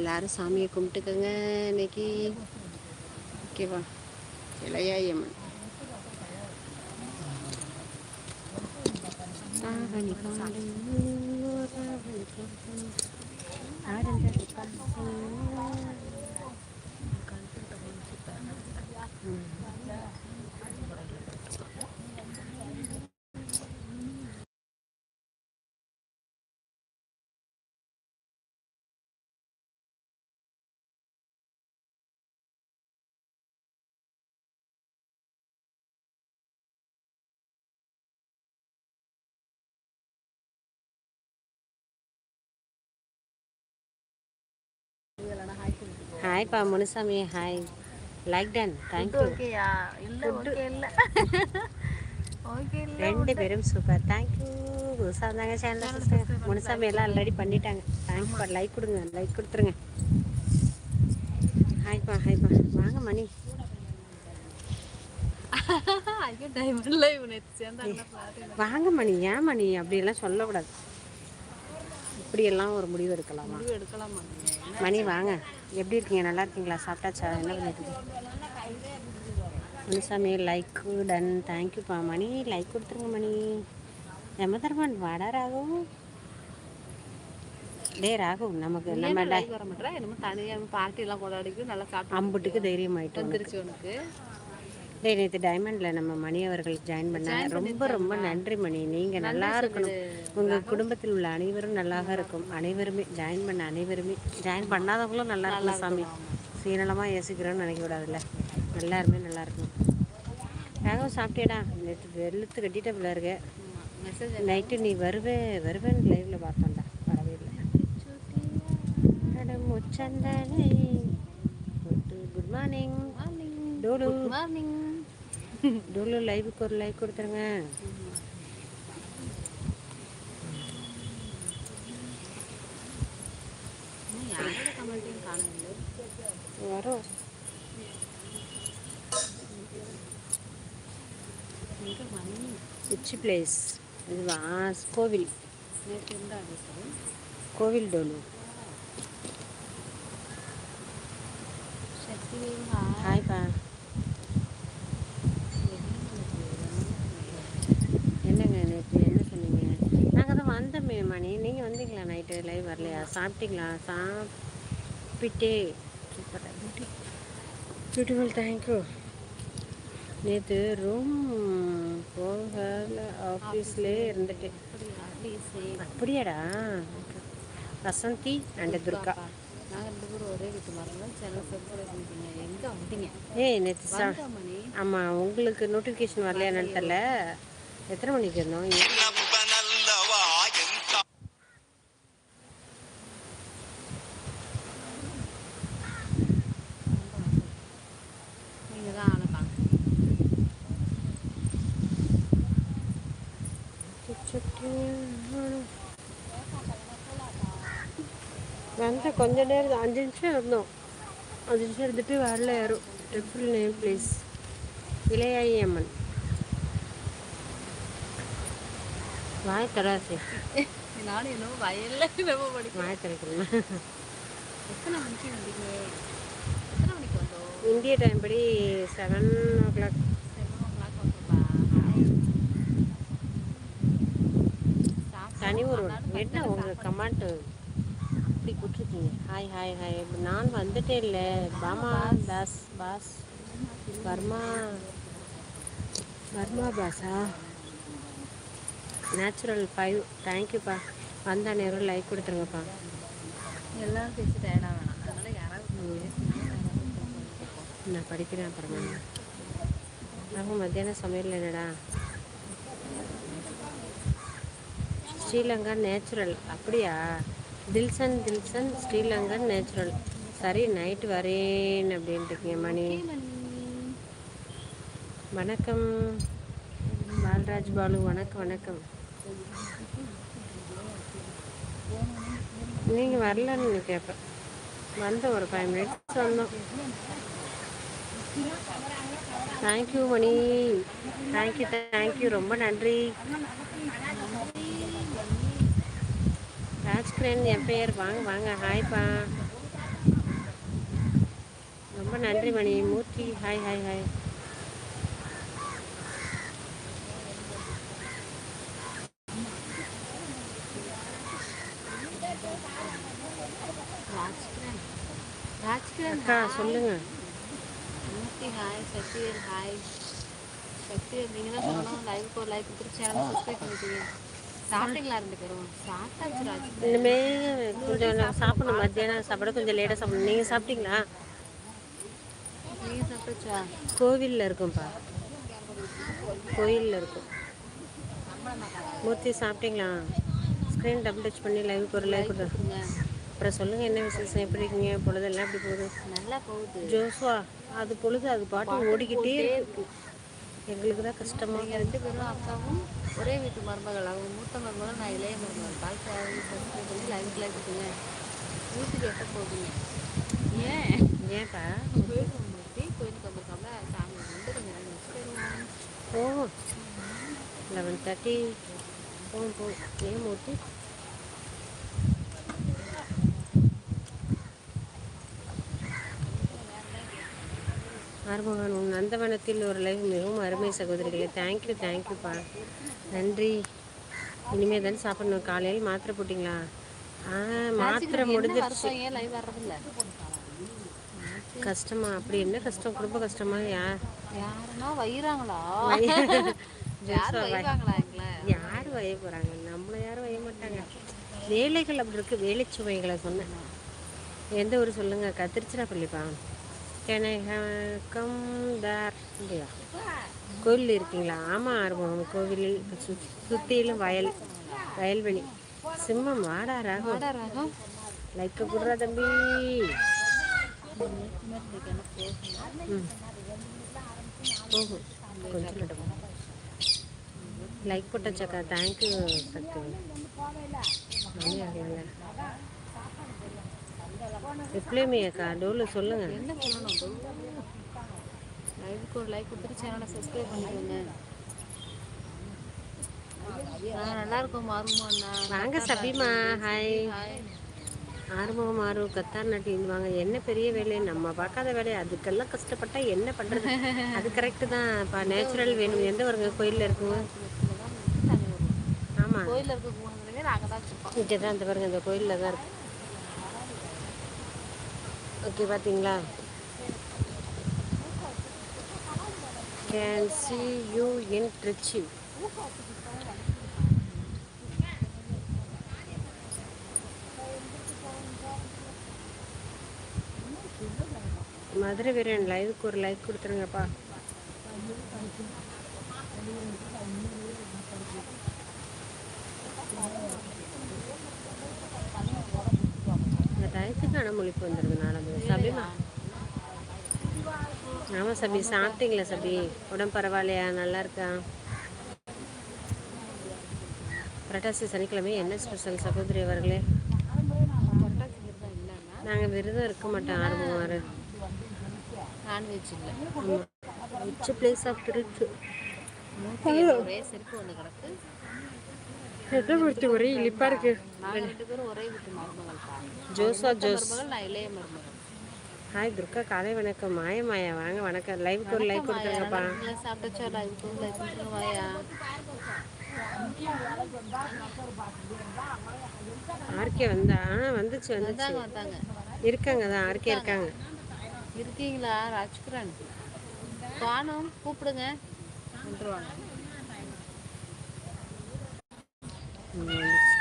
எல்லாரும் சாமியை கும்பிட்டுக்கோங்க இன்னைக்கு. ஓகேவா இளையாயம்மன் ஆவணி பாடு, ஆவணி பாடு, ஆடந்தது பாடு. ம். ஹாய்ப்பா Munusamy hi like ton thank you ஓகேயா இல்ல ஓகே இல்ல ஓகே இல்ல ரெண்டு பேரும் சூப்பர் தேங்க்யூ புதுசாக வந்தாங்க சேனல் முனுசாமி எல்லாம் ஆல்ரெடி பண்ணிட்டாங்க தேங்க்யூப்பா லைக் கொடுங்க லைக் கொடுத்துருங்க ஹாய்ப்பா ஹாய்ப்பா வாங்க மணி வாங்க மணி ஏன் மணி அப்படியெல்லாம் சொல்லக்கூடாது. இப்படியெல்லாம் ஒரு முடிவு எடுக்கலாமா? முடிவு எடுக்கலாமா? மணி வாங்க. எப்படி இருக்கீங்க? நல்லா இருக்கீங்களா? சாப்பிட்டாச்சா? என்ன பண்ணிட்டு முனுசாமி லைக் டன் தேங்க்யூப்பா மணி லைக் கொடுத்துருங்க மணி. யமதர்மன் வாடா ராகு. டே ராகு நமக்கு நம்ம வர மாட்டேன் என்னமோ தனியா பார்ட்டி எல்லாம் கொண்டாடிக்கு நல்லா சாப்பிட்டு அம்புட்டுக்கு தைரியம் ஆயிட்டோம் வந்துருச்சு உனக்கு. டே நேற்று டைமண்டில் நம்ம மணி அவர்கள் ஜாயின் பண்ணாங்க ரொம்ப ரொம்ப நன்றி மணி. நீங்கள் நல்லா இருக்கணும். உங்கள் குடும்பத்தில் உள்ள அனைவரும் நல்லாக இருக்கும். அனைவருமே ஜாயின் பண்ண அனைவருமே ஜாயின் பண்ணாதவங்களும் நல்லா இருக்கணும் சாமி. சீனலமாக யோசிக்கிறோன்னு நினைக்க கூடாதுல்ல. எல்லாருமே நல்லா இருக்கணும். ராகவும் சாப்பிட்டியாடா? நேற்று வெளுத்து கட்டிட்ட பிள்ளை இருக்க. நைட்டு நீ வருவே வருவேன்னு லைவில் பார்த்தோம்டா. வரவே இல்லை. Good morning Dolu. Good morning Dolu லைவுக்கு ஒரு லைக் கொடுத்துருங்க. வரும். உச்சி பிளேஸ் இதுவா? கோவில். கோவில் டோலு. ஹாய்ப்பா என்னங்க நேற்று என்ன சொன்னீங்க வந்தோமே மணி. நீங்கள் வந்தீங்களா நைட்டு லைவ் வரலையா? சாப்பிட்டீங்களா? சாப்பிட்டே. பியூட்டிஃபுல் தேங்க்யூ நேற்று ரூம் போகல ஆஃபீஸ்லேயே இருந்துட்டு அப்படியாடா? வசந்தி அண்ட் துர்கா. ஏய் நேற்று சா வந்தா ஆமாம் உங்களுக்கு நோட்டிஃபிகேஷன் வரலையா என்னன்னு எத்தனை மணிக்கு இருந்தோம் வந்து கொஞ்ச நேரம் அஞ்சு நிமிஷம் இருந்தோம். அஞ்சு நிமிஷம் இருந்துட்டு வரல யாரும். Triple name please Ilayayi Amman. வாய் தராசே நானும் என்னவோ வயல்ல வாய் திறக்கணும் எத்தனை மணிக்கு வந்தீங்க? எத்தனை மணிக்கு வந்தோம்? இந்திய டைம் படி செவன் ஓ கிளாக் தனி ஒரு என்ன உங்கள் கமெண்ட் இப்படி கொடுத்துருக்கீங்க ஹாய் ஹாய் ஹாய் நான் வந்துட்டே இல்லை. பாமா தாஸ் பாஸ். வர்மா. வர்மா பாஸா? நேச்சுரல் ஃபைவ் தேங்க்யூப்பா வந்த நேரம் லைக் கொடுத்துருங்கப்பா. எல்லாரும் பேசி டயர்டாக வேணாம். அதனால யாராவது நான் படிக்கிறேன் அப்புறமா. அப்போ மத்தியானம் சமையல் என்னடா? ஸ்ரீலங்கா நேச்சுரல். அப்படியா? தில்சன் தில்சன் ஸ்ரீலங்கா நேச்சுரல். சரி நைட்டு வரேன் அப்படின்ட்டு இருக்கீங்க மணி. வணக்கம். பால்ராஜ் பாலு வணக்கம் வணக்கம். நீங்கள் வரலன்னு கேட்பேன் வந்த ஒரு ஃபைவ் மினிட்ஸ் வந்தோம் thank you Mani. Thank you thank you ரொம்ப நன்றி. ராஜ்கிரண் என் பெயர் வாங்க வாங்க ஹாய்ப்பா நன்றி Mani. Murthy hi hi hi அக்கா சொல்லுங்க. மூர்த்தி ஹாய் சக்திவேல் ஹாய் சக்திவேல் நீங்கள் தான் சொல்லணும். லைவுக்கு ஒரு லைக் கொடுத்துட்டு சேனல் சப்ஸ்கிரைப் பண்ணிட்டீங்க. சாப்பிட்டீங்களா ரெண்டு பேரும் சாப்பிட்டாச்சு இனிமே கொஞ்சம் நான் சாப்பிடணும். மத்தியானம் சாப்பிட கொஞ்சம் லேட்டாக சாப்பிடணும். நீங்கள் சாப்பிட்டீங்களா? நீங்கள் கோவிலில் இருக்கும்ப்பா. கோயிலில் இருக்கும். மூர்த்தி சாப்பிட்டீங்களா? ஸ்க்ரீன் டபுள் டச் பண்ணி லைவுக்கு ஒரு கொடுங்க அப்புறம் சொல்லுங்கள் என்ன விசேஷம்? எப்படி இருக்கீங்க? பொழுதெல்லாம் எப்படி போகுது? நல்லா போகுது. ஜோஸ்வா அது பொழுது அது பாட்டு ஓடிக்கிட்டே இருக்கு. எங்களுக்கு தான் கஷ்டமா நீங்கள் ரெண்டு பேரும் அக்காவும் ஒரே வீட்டு மருமகள். அவங்க மூத்த மருமகள் நான் இளைய மருமகள். பால் சேனல் சப்ஸ்கிரைப் பண்ணி லைவுக்கு லைக் கொடுங்க வீட்டுக்கு எப்போ போகுங்க ஏன்? ஏன்ப்பா கோயிலுக்கு மூர்த்தி கோயிலுக்கு வந்திருக்கோம்ல சாமி வந்து கொஞ்சம் போயிடுவோம் போவோம். லெவன் தேர்ட்டி போவோம் போவோம். ஏன் மூர்த்தி? ஆறுமுகன் உன் நந்தவனத்தில் ஒரு லைவ் மிகவும் அருமை சகோதரிகளே. தேங்க்யூ தேங்க்யூப்பா நன்றி. இனிமே தானே சாப்பிடணும். காலையில் மாத்திரை போட்டிங்களா? ஆ மாத்திரை முடிஞ்சிருச்சு. கஷ்டமா? அப்படி என்ன கஷ்டம்? குடும்ப கஷ்டமா? யா? யாருன்னா வயிறாங்களா? யார் யார் வய போகிறாங்க நம்மளை யாரும் வய மாட்டாங்க? வேலைகள் அப்படி இருக்கு. வேலை சுமைகளை சொன்னேன். எந்த ஊர் சொல்லுங்க? கத்திரிச்சிராப்பள்ளிப்பா? கம் தார். இல்லையா கோவில் இருக்கீங்களா? ஆமாம் ஆர்வம் கோவிலில் சு சுற்றிலும் வயல் வயல்வெளி. சிம்மம் வாடா ராகம் வாடா ராகம் லைக்க குடுறா தம்பி. போகும் கொஞ்சம் லைக் போட்டச்சக்கா தேங்க்யூ சக்தி மணி ஆகல ரிப்ளைமி அக்கா டோலு சொல்லுங்க. என்ன சொல்லணும் லைவுக்கு ஒரு லைக் கொடுத்துட்டு சேனலை சப்ஸ்கிரைப் பண்ணிக்கோங்க. நல்லா இருக்கும் மாறுமா அண்ணா. வாங்க சபிமா ஹாய் ஹாய் ஆறுமுகம் ஆறு கத்தார் நட்டின்னு வாங்க. என்ன பெரிய வேலை? நம்ம பார்க்காத வேலை. அதுக்கெல்லாம் கஷ்டப்பட்டா என்ன பண்றது? அது கரெக்டு தான். இப்போ நேச்சுரல் வேணும். எந்த வருங்க கோயிலில் இருக்குங்க ஆமாம் கோயிலில் இருக்க இங்கே தான் இந்த பாருங்க இந்த கோயிலில் தான் இருக்கு. ஓகே பார்த்தீங்களா can see you in Trichy Madurai Veeran லைவுக்கு ஒரு லைக் கொடுத்துருங்கப்பா இந்த டயத்துக்கு அடமொழிப்பு வந்துடுது நாலு சபிமா ஆமாம் சபி சாப்பிட்டீங்களா சபி? உடம்பு பரவாயில்லையா? நல்லா இருக்கா? புரட்டாசி சனிக்கிழமை என்ன ஸ்பெஷல் சகோதரி அவர்களே? நாங்கள் விரதம் இருக்க மாட்டோம் ஆரம்பம் நான்வெஜ் இல்லை. ரிச் பிளேஸ் ஆஃப் திருச்சு ஒரே செருப்பு ஒன்று கிடக்கு. எதை பொறுத்து ஒரே இழிப்பா இருக்கு? வீட்டு ஜோஸ். மருமகள் ஹாய் துர்கா காலை வணக்கம். மாய மாயா வாங்க வணக்கம். லைவுக்கு ஒரு லைக் கொடுத்துருங்கப்பா. ஆர்கே வந்தா ஆ வந்துச்சு வந்துச்சு. இருக்காங்க தான் ஆர்கே இருக்காங்க. இருக்கீங்களா ராஜ்கிரண் காணோம் கூப்பிடுங்க. வந்துருவாங்க. Hmm.